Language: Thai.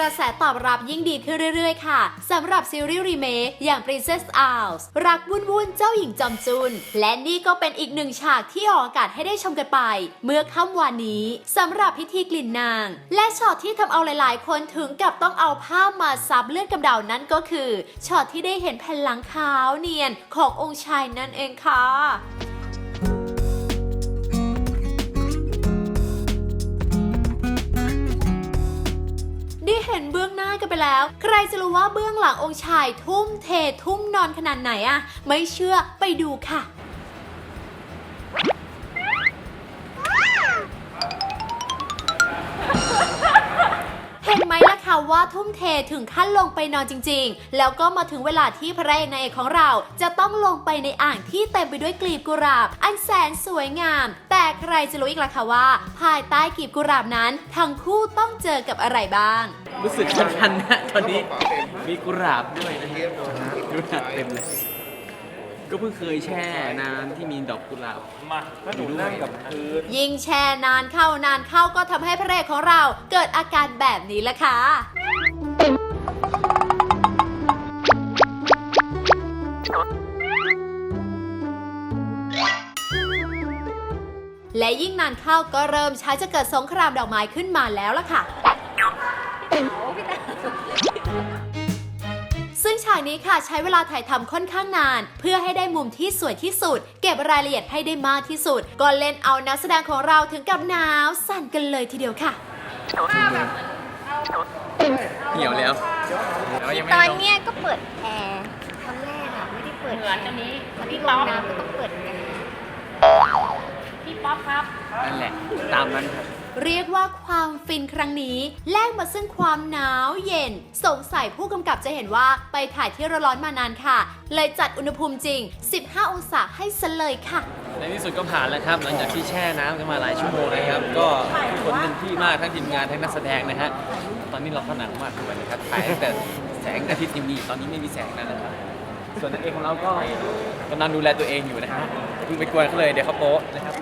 ระแสตอบรับยิ่งดีขึ้นเรื่อยๆ ค่ะสำหรับซีรีส์รีเมคอย่าง Princess Hours รักวุ่นวุ่นๆเจ้าหญิงจอมจุน และนี่ก็เป็นอีกหนึ่งฉากที่ออกอากาศให้ได้ชมกันไป เมื่อค่ำวานนี้สำหรับพิธีกลิ่นนาง และช็อตที่ทำเอาหลายๆ คนถึงกับต้องเอาผ้ามาซับเลือดกำเดานั่นก็คือช็อตที่ได้เห็นแผ่นหลังขาวเนียนขององค์ชายนั่นเองค่ะ เห็นเบื้องหน้ากันไปแล้ว ใครจะรู้ว่าเบื้องหลังองค์ชายทุ่มเททุ่มนอนขนาดไหนอะไม่เชื่อไปดูค่ะ นไหมล่ะคะว่าทุ่มเทถึงขั้นลงไปนอนจริง ๆ แล้วก็มาถึงเวลาที่พระเอกนางเอกของเราจะต้องลงไปในอ่างที่เต็มไปด้วยกลีบกุหลาบ อันแสนสวยงาม แต่ใครจะรู้อีกล่ะคะว่า ภายใต้กลีบกุหลาบนั้น ทั้งคู่ต้องเจอกับอะไรบ้าง รู้สึกคันๆนะตอนนี้มีกุหลาบด้วยนะฮะกุหลาบเต็มเลย ก็เพิ่งเคยแช่น้ำที่มีดอกกุหลาบ มาถ้าหนูนั่งกับพื้นยิ่งแช่นานเข้านานเข้าก็ทำให้พระเอกของเราเกิดอาการแบบนี้ละค่ะ และยิ่งนานเข้าก็เริ่มใช้จะเกิดสงครามดอกไม้ขึ้นมาแล้วล่ะค่ะ ซึ่งฉากนี้ค่ะใช้เวลาถ่ายทำค่อนข้างนาน เพื่อให้ได้มุมที่สวยที่สุด เก็บรายละเอียดให้ได้มากที่สุด ก็เล่นเอานักแสดงของเราถึงกับหนาวสั่นกันเลยทีเดียวค่ะ เหี่ยวแล้วแล้วยังไม่ตอนลง เนี้ยก็เปิดแอร์ตอนแรกอะไม่ได้เปิดเหมือนอันนี้ตอนพี่ที่ลป๊องปน้ำก็ต้อง เปิดแอร์พี่ป๊อปครับ นั่นแหละ ตามนั้นครับ เรียกว่าความฟินครั้งนี้ แลกมาซึ่งความหนาวเย็น สงสัยผู้กำกับจะเห็นว่าไปถ่ายที่ร้อนๆมานานค่ะ เลยจัดอุณหภูมิจริง 15 องศาให้ซะเลยค่ะ ในที่สุดก็ผ่านแล้วครับ หลังจากที่แช่น้ำกันมาหลายชั่วโมงนะครับ ก็ทุกคนเต็มที่มากทั้งทีมงานทั้งนักแสดงนะฮะ ตอนนี้เราก็หนักมากเลยนะครับถ่ายตั้งแต่แสงอาทิตย์ยังมีตอนนี้ไม่มีแสงแล้วนะครับ ส่วนตัวเองของเราก็กำลังดูแลตัวเองอยู่นะฮะเพิ่งไปกวนเขาเลยเดี๋ยวเขาโป๊ะนะครับ